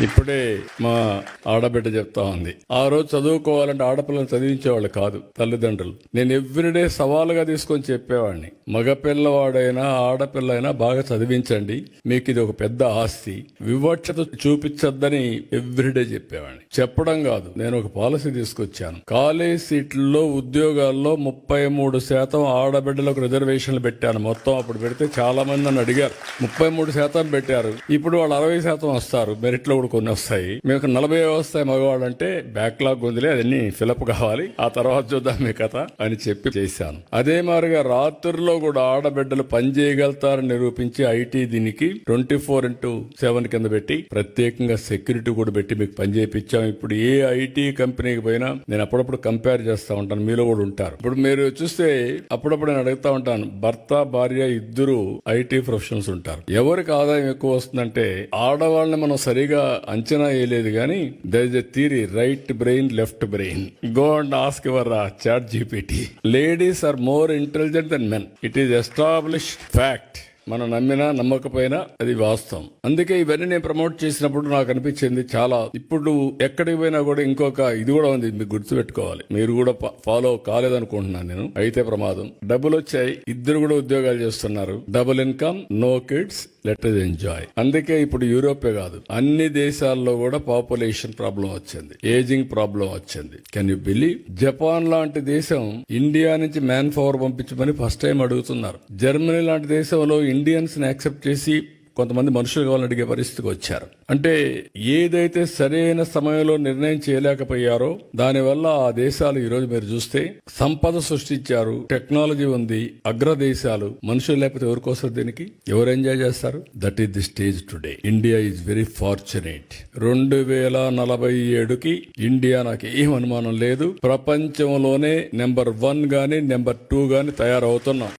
ఇప్పుడే మా ఆడబిడ్డ చెప్తా ఉంది. ఆ రోజు చదువుకోవాలంటే ఆడపిల్లని చదివించేవాళ్ళు కాదు తల్లిదండ్రులు. నేను ఎవ్రీడే సవాలుగా తీసుకొని చెప్పేవాడిని. మగపిల్లవాడైనా ఆడపిల్ల అయినా బాగా చదివించండి. మీకు ఇది ఒక పెద్ద ఆస్తి. వివక్షత చూపించద్దని ఎవ్రీడే చెప్పేవాడిని. చెప్పడం కాదు నేను ఒక పాలసీ తీసుకొచ్చాను. కాలేజ్ సీట్లలో ఉద్యోగాల్లో ముప్పై మూడు శాతం ఆడబిడ్డలకు రిజర్వేషన్లు పెట్టాను. మొత్తం అప్పుడు పెడితే చాలా మంది నన్ను అడిగారు. ముప్పై మూడు శాతం పెట్టారు. ఇప్పుడు వాళ్ళు అరవై శాతం వస్తారు. మెరిట్లో కూడా కొన్ని వస్తాయి. మీకు నలభై వస్తాయి మగవాళ్ళు అంటే బ్యాక్లాగ్ ఉందిలే అదన్నీ ఫిలప్ కావాలి. ఆ తర్వాత చూద్దాం మీ కథ అని చెప్పి చేశాను. అదే మారిగా రాత్రుల్లో కూడా ఆడబిడ్డలు పని చేయగలుగుతారని నిరూపించి ఐటీ దీనికి ట్వంటీ ఫోర్ ఇంటూ సెవెన్ కింద పెట్టి ప్రత్యేకంగా సెక్యూరిటీ కూడా పెట్టి మీకు పని చేయించాం ఇప్పుడు ఏ ఐటీ కంపెనీకి పోయినా నేను అప్పుడప్పుడు కంపేర్ చేస్తా ఉంటాను. మీలో కూడా ఉంటారు. ఇప్పుడు మీరు చూస్తే అప్పుడప్పుడు నేను అడుగుతా ఉంటాను భర్త భార్య ఇద్దరు ఐటీ ప్రొఫెషనల్స్ ఉంటారు. ఎవరికి ఆదాయం ఎక్కువ వస్తుందంటే ఆడవాళ్ళని మనం సరిగా అంచనా వేయలేదు కానీ there is a theory right brain left brain go and ask your ChatGPT ladies are more intelligent than men it is establish fact మనం నమ్మినా నమ్మకపోయినా అది వాస్తవం. అందుకే ఇవన్నీ నేను ప్రమోట్ చేసినప్పుడు నాకు అనిపించింది చాలా. ఇప్పుడు ఎక్కడికి పోయినా కూడా ఇంకొక ఇది కూడా ఉంది మీకు గుర్తుపెట్టుకోవాలి. మీరు కూడా ఫాలో కాలేదనుకుంటున్నాను నేను. అయితే ప్రమాదం. డబ్బులు వచ్చాయి. ఇద్దరు కూడా ఉద్యోగాలు చేస్తున్నారు. Double income no kids let us enjoy. అందుకే ఇప్పుడు యూరోపే కాదు. అన్ని దేశాల్లో కూడా పాపులేషన్ ప్రాబ్లం వచ్చింది. ఏజింగ్ ప్రాబ్లం వచ్చింది. కెన్ యూ బిలీవ్ జపాన్ లాంటి దేశం ఇండియా నుంచి మ్యాన్ పవర్ పంపించమని ఫస్ట్ టైం అడుగుతున్నారు. జర్మనీ లాంటి దేశంలో ఇండియన్స్ని యాక్సెప్ట్ చేసి కొంతమంది మనుషులు కావాలని అడిగే పరిస్థితికి వచ్చారు. అంటే ఏదైతే సరైన సమయంలో నిర్ణయం చేయలేకపోయారో దానివల్ల ఆ దేశాలు ఈరోజు మీరు చూస్తే సంపద సృష్టించారు టెక్నాలజీ ఉంది అగ్ర దేశాలు మనుషులు లేకపోతే ఎవరికోసం దీనికి? ఎవరు ఎంజాయ్ చేస్తారు? That is the stage today India is very fortunate రెండు వేల నలభై ఏడుకి ఇండియా నాకు ఏం అనుమానం లేదు. ప్రపంచంలోనే నెంబర్ వన్ గాని నెంబర్ టూ గాని తయారవుతున్నాం.